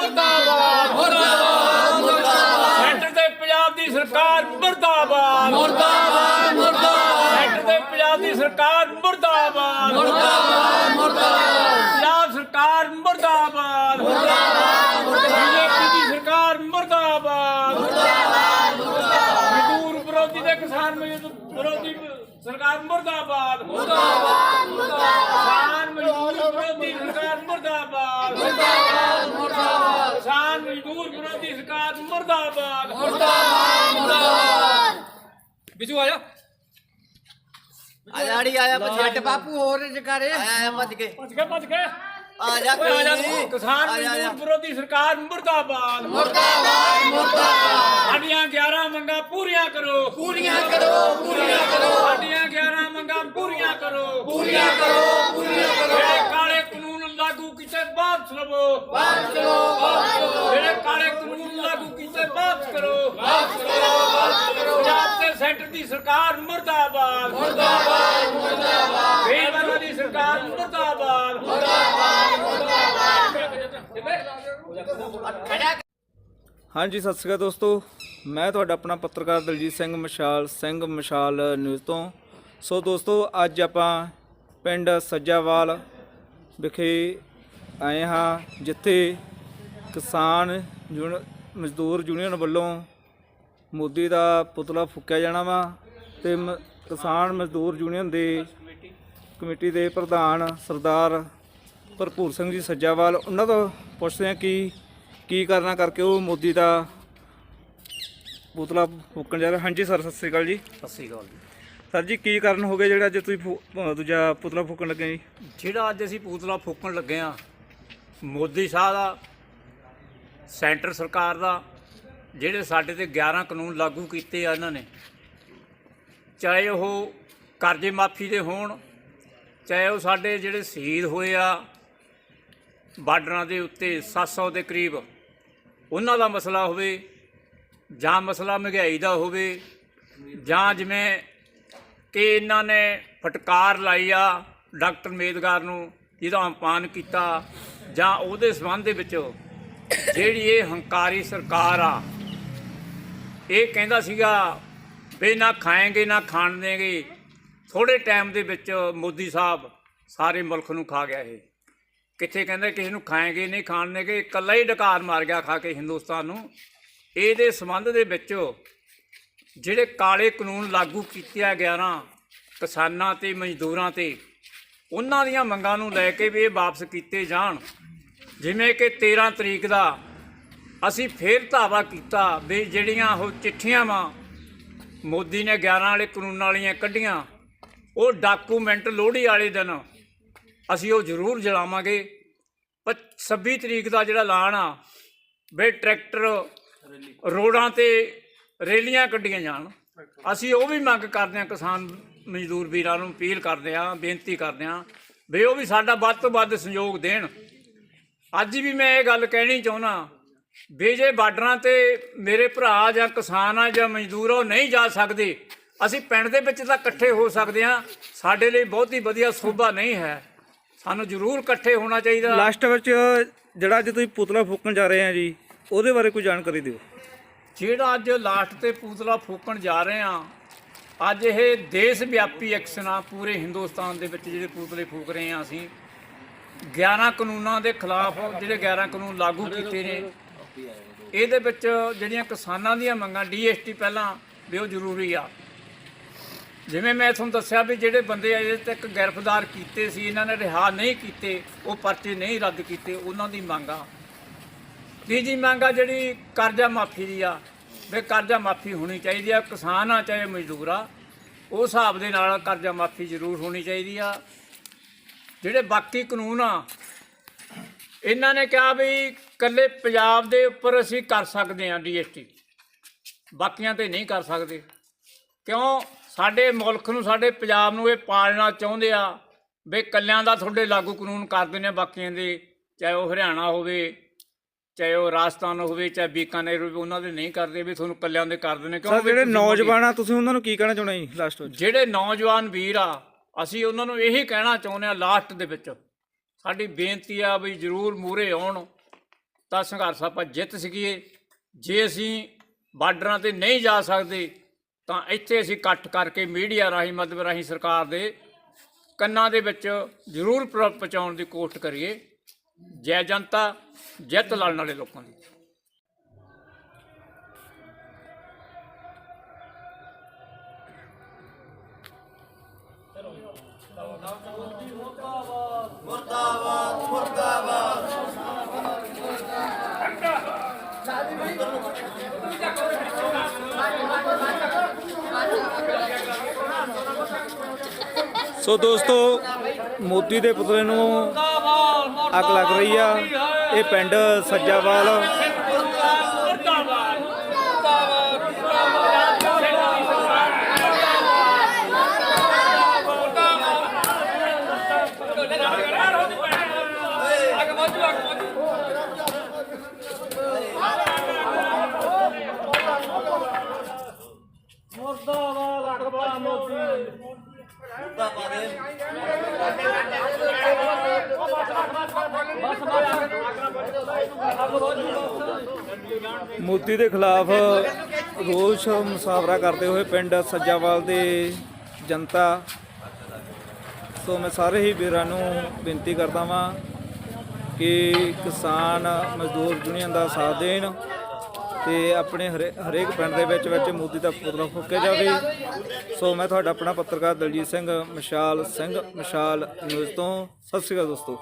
ਮਰਦਾਬਾਦ ਮਰਦਾਬਾਦ ਮਰਦਾਬਾਦ। Centre ਤੇ ਪੰਜਾਬ ਦੀ ਸਰਕਾਰ ਮਰਦਾਬਾਦ। ਮਰਦਾਬਾਦ ਮਰਦਾਬਾਦ। Centre ਤੇ ਪੰਜਾਬ ਦੀ ਸਰਕਾਰ ਮਰਦਾਬਾਦ। ਮਰਦਾਬਾਦ ਮਰਦਾਬਾਦ। ਪੰਜਾਬ ਸਰਕਾਰ ਮਰਦਾਬਾਦ। ਮਰਦਾਬਾਦ ਬੀਜੇਪੀ ਦੀ ਸਰਕਾਰ ਮਰਦਾਬਾਦ। ਮਰਦਾਬਾਦ ਮਜ਼ਦੂਰ ਵਿਰੋਧੀ ਦੇ ਕਿਸਾਨ ਵਿਰੋਧੀ ਸਰਕਾਰ ਮੁਰਦਾਬਾਦ। ਮੁਰਦਾਬਾਦ ਮੁਰਦਾਬਾਦ। ਕਿਸਾਨ ਮਜ਼ਦੂਰ ਵਿਰੋਧੀ ਸਰਕਾਰ ਮੁਰਦਾਬਾਦ। ਮੁਰਦਾਬਾਦ ਮੁਰਦਾਬਾਦ। ਕਿਸਾਨ ਮਜ਼ਦੂਰ ਵਿਰੋਧੀ ਸਰਕਾਰ ਮੁਰਦਾਬਾਦ। ਬਿਜੂ ਆ ਜਾ ਆੜੀ ਆਇਆ ਛੱਡ ਬਾਪੂ ਹੋਰ ਜਕਾਰੇ ਆਇਆ ਭੱਜ ਕੇ ਭੱਜ ਗਏ ਭੱਜ ਗਏ। ਆ ਜਾ ਓਏ ਆ ਜਾ ਕੋਈ ਕਿਸਾਨ ਆ ਜਾ, ਆ ਜਾ। ਮਜ਼ਦੂਰ ਵਿਰੋਧੀ ਸਰਕਾਰ ਮੁਰਦਾਬਾਦ। ਮੁਰਦਾਬਾਦ ਮੁਰਦਾਬਾਦ। ਸਾਡੀਆਂ 11 ਮੰਗਾਂ ਪੂਰੀਆਂ ਕਰੋ। ਪੂਰੀਆਂ ਕਰੋ ਪੂਰੀਆਂ ਕਰੋ। ਸਾਡੀਆਂ 11 ਮੰਗਾਂ ਪੂਰੀਆਂ ਕਰੋ। ਪੂਰੀਆਂ ਕਰੋ ਪੂਰੀਆਂ ਕਰੋ। ਜਿਹੜੇ ਕਾਲੇ ਕਾਨੂੰਨ ਲਾਗੂ ਕੀਤੇ ਵਾਪਸ ਲਵੋ। ਵਾਪਸ ਲਵੋ ਵਾਪਸ ਲਵੋ। ਜਿਹੜੇ ਕਾਲੇ ਕਾਨੂੰਨ ਲਾਗੂ ਕੀਤੇ ਵਾਪਸ ਕਰੋ। ਵਾਪਸ ਕਰੋ ਵਾਪਸ ਕਰੋ। ਪੰਜਾਬ ਤੇ ਸੈਂਟਰ ਦੀ ਸਰਕਾਰ ਮੁਰਦਾਬਾਦ। ਮੁਰਦਾਬਾਦ ਮੁਰਦਾਬਾਦ। ਦੀ ਸਰਕਾਰ ਮੁਰਦਾਬਾਦ। ਹਾਂਜੀ, ਸਤਿ ਸ਼੍ਰੀ ਅਕਾਲ ਦੋਸਤੋ। ਮੈਂ ਤੁਹਾਡਾ ਆਪਣਾ ਪੱਤਰਕਾਰ ਦਲਜੀਤ ਸਿੰਘ ਮਸ਼ਾਲ ਸਿੰਘ ਮਸ਼ਾਲ ਨਿਊਜ਼ ਤੋਂ। ਸੋ ਦੋਸਤੋ, ਅੱਜ ਆਪਾਂ ਪਿੰਡ ਸੱਜਾਵਾਲ ਵਿਖੇ ਆਏ ਹਾਂ, ਜਿੱਥੇ ਕਿਸਾਨ ਯੂਨ, ਮਜ਼ਦੂਰ ਯੂਨੀਅਨ ਵੱਲੋਂ ਮੋਦੀ ਦਾ ਪੁਤਲਾ ਫੂਕਿਆ ਜਾਣਾ ਵਾ ਤੇ ਮ- ਕਿਸਾਨ ਮਜ਼ਦੂਰ ਯੂਨੀਅਨ ਦੇ ਕਮੇਟੀ ਦੇ ਪ੍ਰਧਾਨ ਸਰਦਾਰ ਭਰਪੂਰ ਸਿੰਘ ਜੀ ਸੱਜਾਵਾਲ ਉਹਨਾਂ ਤੋਂ ਪੁੱਛਦੇ ਹਾਂ ਕਿ ਕੀ ਕਰਨਾ ਕਰਕੇ ਉਹ ਮੋਦੀ ਦਾ ਪੁਤਲਾ ਫੂਕਣ ਜਾ ਰਿਹਾ। ਹਾਂਜੀ ਸਰ ਸਤਿ ਸ੍ਰੀ ਅਕਾਲ ਜੀ। ਸਤਿ ਸ੍ਰੀ ਅਕਾਲ ਸਰ ਜੀ ਕੀ ਕਾਰਨ ਹੋ ਗਿਆ ਜਿਹੜਾ ਅੱਜ ਤੁਸੀਂ ਫੂ- ਅਹ ਦੂਜਾ ਪੁਤਲਾ ਫੂਕਣ ਲੱਗੇ ਜੀ? ਜਿਹੜਾ ਅੱਜ ਅਸੀਂ ਪੂਤਲਾ ਫੂਕਣ ਲੱਗੇ ਆ ਮੋਦੀ ਸਾਹਿਬ ਦਾ ਸੈਂਟਰ ਸਰਕਾਰ ਦਾ ਜਿਹੜੇ ਸਾਡੇ ਤੇ 11 ਕਾਨੂੰਨ ਲਾਗੂ ਕੀਤੇ ਆ ਇਹਨਾਂ ਨੇ ਚਾਹੇ ਉਹ ਕਰਜ਼ੇ ਮਾਫੀ ਦੇ ਹੋਣ ਚਾਹੇ ਉਹ ਸਾਡੇ ਜਿਹੜੇ ਸ਼ਹੀਦ ਹੋਏ ਆ ਬਾਰਡਰਾਂ ਦੇ ਉੱਤੇ 700 ਦੇ ਕਰੀਬ ਉਹਨਾਂ ਦਾ ਮਸਲਾ ਹੋਵੇ ਜਾਂ ਮਸਲਾ ਮਹਿੰਗਾਈ ਦਾ ਹੋਵੇ ਜਾਂ ਜਿਵੇਂ ਕਿ ਇਹਨਾਂ ਨੇ ਫਟਕਾਰ ਲਾਈ ਆ ਡਾਕਟਰ ਮੇਦਗਾਰ ਨੂੰ ਜਿਹਦਾ ਅਪਮਾਨ ਕੀਤਾ ਜਾਂ ਉਹਦੇ ਸੰਬੰਧ ਦੇ ਵਿੱਚ ਜਿਹੜੀ ਇਹ ਹੰਕਾਰੀ ਸਰਕਾਰ ਆ, ਇਹ ਕਹਿੰਦਾ ਸੀਗਾ ਵੀ ਨਾ ਖਾਏਗੇ, ਨਾ ਖਾਣ ਦੇਗੇ। ਥੋੜੇ ਟਾਈਮ ਦੇ ਵਿੱਚ ਮੋਦੀ ਸਾਹਿਬ ਸਾਰੇ ਮੁਲਕ ਨੂੰ ਖਾ ਗਿਆ ਇਹ। ਕਿੱਥੇ ਕਹਿੰਦੇ ਕਿਸੇ ਨੂੰ ਖਾਏਗੇ ਨਹੀਂ ਖਾਣ ਦੇਂਗੇ ਇਕੱਲਾ ਹੀ ਡਕਾਰ ਮਾਰ ਗਿਆ ਖਾ ਕੇ ਹਿੰਦੁਸਤਾਨ ਨੂੰ। ਇਹਦੇ ਸੰਬੰਧ ਦੇ ਵਿੱਚ ਜਿਹੜੇ ਕਾਲੇ ਕਾਨੂੰਨ ਲਾਗੂ ਕੀਤੇ ਆ 11 ਕਿਸਾਨਾਂ ਤੇ ਮਜ਼ਦੂਰਾਂ ਤੇ, ਉਹਨਾਂ ਦੀਆਂ ਮੰਗਾਂ ਨੂੰ ਲੈ ਕੇ ਵੀ ਇਹ ਵਾਪਸ ਕੀਤੇ ਜਾਣ। ਜਿਵੇਂ ਕਿ 13 ਤਰੀਕ ਦਾ ਅਸੀਂ ਫੇਰ ਧਾਵਾ ਕੀਤਾ ਵੀ ਜਿਹੜੀਆਂ ਉਹ ਚਿੱਠੀਆਂ ਵਾ, ਮੋਦੀ ਨੇ 11 ਵਾਲੇ ਕਾਨੂੰਨਾਂ ਵਾਲੀਆਂ ਕੱਢੀਆਂ, ਉਹ ਡਾਕੂਮੈਂਟ ਲੋਹੜੀ ਵਾਲੇ ਦਿਨ ਅਸੀਂ ਉਹ ਜ਼ਰੂਰ ਜਲਾਵਾਂਗੇ। ਪਰ 26 ਤਰੀਕ ਦਾ ਜਿਹੜਾ ਐਲਾਨ ਆ ਵੀ ਟਰੈਕਟਰ ਰੋਡਾਂ ਤੇ ਰੇਲੀਆਂ ਕੱਢੀਆਂ ਜਾਣ। ਅਸੀਂ ਉਹ ਵੀ ਮੰਗ ਕਰਦੇ ਹਾਂ, ਕਿਸਾਨ ਮਜ਼ਦੂਰ ਵੀਰਾਂ ਨੂੰ ਅਪੀਲ ਕਰਦੇ ਹਾਂ, ਬੇਨਤੀ ਕਰਦੇ ਹਾਂ ਵੀ ਉਹ ਵੀ ਸਾਡਾ ਵੱਧ ਤੋਂ ਵੱਧ ਸਹਿਯੋਗ ਦੇਣ। ਅੱਜ ਵੀ ਮੈਂ ਇਹ ਗੱਲ ਕਹਿਣੀ ਚਾਹੁੰਦਾ ਵੀ ਜੇ ਬਾਰਡਰਾਂ ਤੇ ਮੇਰੇ ਭਰਾ ਜਾਂ ਕਿਸਾਨ ਆ ਜਾਂ ਮਜ਼ਦੂਰ ਆ, ਉਹ ਨਹੀਂ ਜਾ ਸਕਦੇ। ਅਸੀਂ ਪਿੰਡ ਦੇ ਵਿੱਚ ਤਾਂ ਇਕੱਠੇ ਹੋ ਸਕਦੇ ਹਾਂ, ਸਾਡੇ ਲਈ ਬਹੁਤ ਹੀ ਵਧੀਆ ਸੋਭਾ ਨਹੀਂ ਹੈ। ਸਾਨੂੰ ਜ਼ਰੂਰ ਇਕੱਠੇ ਹੋਣਾ ਚਾਹੀਦਾ। ਲਾਸਟ ਵਿੱਚ ਜਿਹੜਾ ਅੱਜ ਤੁਸੀਂ ਪੁਤਲਾ ਫੂਕਣ ਜਾ ਰਹੇ ਆ ਜੀ ਉਹਦੇ ਬਾਰੇ ਕੋਈ ਜਾਣਕਾਰੀ ਦਿਓ। ਜਿਹੜਾ ਅੱਜ ਲਾਸਟ ਤੇ ਪੂਤਲਾ ਫੂਕਣ ਜਾ ਰਹੇ ਆ ਅੱਜ ਇਹ ਦੇਸ਼ ਵਿਆਪੀ ਐਕਸ਼ਨ ਆ ਪੂਰੇ ਹਿੰਦੁਸਤਾਨ ਦੇ ਵਿੱਚ ਜਿਹੜੇ ਪੂਤਲੇ ਫੂਕ ਰਹੇ ਆ ਅਸੀਂ। 11 ਕਾਨੂੰਨਾਂ ਦੇ ਖਿਲਾਫ ਜਿਹੜੇ 11 ਕਾਨੂੰਨ ਲਾਗੂ ਕੀਤੇ ਨੇ ਇਹਦੇ ਵਿੱਚ ਜਿਹੜੀਆਂ ਕਿਸਾਨਾਂ ਦੀਆਂ ਮੰਗਾਂ ਡੀਐਸਟੀ ਪਹਿਲਾਂ ਵੀ ਉਹ ਜ਼ਰੂਰੀ ਆ। ਜਿਵੇਂ ਮੈਂ ਤੁਹਾਨੂੰ ਦੱਸਿਆ ਵੀ ਜਿਹੜੇ ਬੰਦੇ ਅਜੇ ਤੱਕ ਗ੍ਰਿਫਤਾਰ ਕੀਤੇ ਸੀ, ਇਹਨਾਂ ਨੇ ਰਿਹਾ ਨਹੀਂ ਕੀਤੇ, ਉਹ ਪਰਚੇ ਨਹੀਂ ਰੱਦ ਕੀਤੇ, ਉਹਨਾਂ ਦੀ ਮੰਗ ਆ। ਤੀਜੀ ਮੰਗ ਆ ਜਿਹੜੀ ਕਰਜ਼ਾ ਮਾਫੀ ਦੀ ਆ, ਵੀ ਕਰਜ਼ਾ ਮਾਫੀ ਹੋਣੀ ਚਾਹੀਦੀ ਆ, ਕਿਸਾਨ ਆ ਚਾਹੇ ਮਜ਼ਦੂਰ ਆ ਉਸ ਹਿਸਾਬ ਦੇ ਨਾਲ ਕਰਜ਼ਾ ਮਾਫੀ ਜ਼ਰੂਰ ਹੋਣੀ ਚਾਹੀਦੀ ਆ। ਜਿਹੜੇ ਬਾਕੀ ਕਾਨੂੰਨ ਆ, ਇਹਨਾਂ ਨੇ ਕਿਹਾ ਵੀ ਕੱਲੇ ਪੰਜਾਬ ਦੇ ਉੱਪਰ ਅਸੀਂ ਕਰ ਸਕਦੇ ਆ ਡੀਐਸਟੀ ਬਾਕੀਆਂ ਤੇ ਨਹੀਂ ਕਰ ਸਕਦੇ। ਕਿਉਂ? ਸਾਡੇ ਮੁਲਕ ਨੂੰ ਸਾਡੇ ਪੰਜਾਬ ਨੂੰ ਇਹ ਪਾਲਣਾ ਚਾਹੁੰਦੇ ਆ ਵੀ ਕੱਲਿਆਂ ਦਾ ਤੁਹਾਡੇ ਲਾਗੂ ਕਾਨੂੰਨ ਕਰਦੇ ਨੇ ਬਾਕੀਆਂ ਦੇ ਚਾਹੇ ਉਹ ਹਰਿਆਣਾ ਹੋਵੇ ਚਾਹੇ ਉਹ ਰਾਜਸਥਾਨ ਹੋਵੇ ਚਾਹੇ ਬੀਕਾਨੇਰ ਹੋਵੇ ਉਹਨਾਂ ਦੇ ਨਹੀਂ ਕਰਦੇ ਵੀ ਤੁਹਾਨੂੰ ਕੱਲਿਆਂ ਦੇ ਕਰਦੇ ਨੇ ਵੀ ਜਿਹੜੇ ਨੌਜਵਾਨ ਆ ਤੁਸੀਂ ਉਹਨਾਂ ਨੂੰ ਕੀ ਕਹਿਣਾ ਚਾਹੁੰਦੇ ਜੀ ਲਾਸਟ ਵਿੱਚ? ਜਿਹੜੇ ਨੌਜਵਾਨ ਵੀਰ ਆ ਅਸੀਂ ਉਹਨਾਂ ਨੂੰ ਇਹੀ ਕਹਿਣਾ ਚਾਹੁੰਦੇ ਆ ਲਾਸਟ ਦੇ ਵਿੱਚ। ਸਾਡੀ ਬੇਨਤੀ ਆ ਵੀ ਜਰੂਰ ਮੂਰੇ ਆਉਣ ਤਾਂ ਸੰਘਰਸ਼ ਆਪਾਂ ਜਿੱਤ ਸਕੀਏ। ਜੇ ਅਸੀਂ ਬਾਰਡਰਾਂ ਤੇ ਨਹੀਂ ਜਾ ਸਕਦੇ ਤਾਂ ਇੱਥੇ ਅਸੀਂ ਇਕੱਠ ਕਰਕੇ ਮੀਡੀਆ ਰਾਹੀਂ ਮਦਦ ਰਾਹੀਂ ਸਰਕਾਰ ਦੇ ਕੰਨਾਂ ਦੇ ਵਿੱਚ ਜ਼ਰੂਰ ਪ- ਪਹੁੰਚਾਉਣ ਦੀ ਕੋਸ਼ਿਸ਼ ਕਰੀਏ। ਜੈ ਜਨਤਾ ਜਿੱਤ ਲੜਨ ਵਾਲੇ ਲੋਕਾਂ ਦੀ। ਸੋ ਦੋਸਤੋ ਮੋਦੀ ਦੇ ਪੁਤਲੇ ਨੂੰ ਅੱਗ ਲੱਗ ਰਹੀ ਆ। ਇਹ ਪਿੰਡ ਸੱਜਾਵਾਲ। ਮੋਦੀ। ਦੇ ਖਿਲਾਫ ਰੋਸ ਮੁਸਾਫ਼ਰਾ ਕਰਦੇ ਹੋਏ ਪਿੰਡ ਸੱਜਾਵਾਲ ਦੇ ਜਨਤਾ, ਸੋ ਮੈਂ ਸਾਰੇ ਹੀ ਵੀਰਾਂ ਨੂੰ ਬੇਨਤੀ ਕਰਦਾ ਵਾਂ ਕਿ ਕਿਸਾਨ ਮਜ਼ਦੂਰ ਯੂਨੀਅਨ ਦਾ ਸਾਥ ਦੇਣ। ਤੇ ਆਪਣੇ ਹਰੇ- ਹਰੇਕ ਪਿੰਡ ਦੇ ਵਿੱਚ ਵਿੱਚ ਮੋਦੀ ਦਾ ਪੁਤਲਾ ਫੂਕਿਆ ਜਾਵੇ। ਸੋ ਮੈਂ ਤੁਹਾਡਾ ਆਪਣਾ ਪੱਤਰਕਾਰ ਦਲਜੀਤ ਸਿੰਘ, ਮਸ਼ਾਲ ਸਿੰਘ, ਮਸ਼ਾਲ ਨਿਊਜ਼ ਤੋਂ, ਸਤਿ ਸ਼੍ਰੀ ਅਕਾਲ ਦੋਸਤੋ।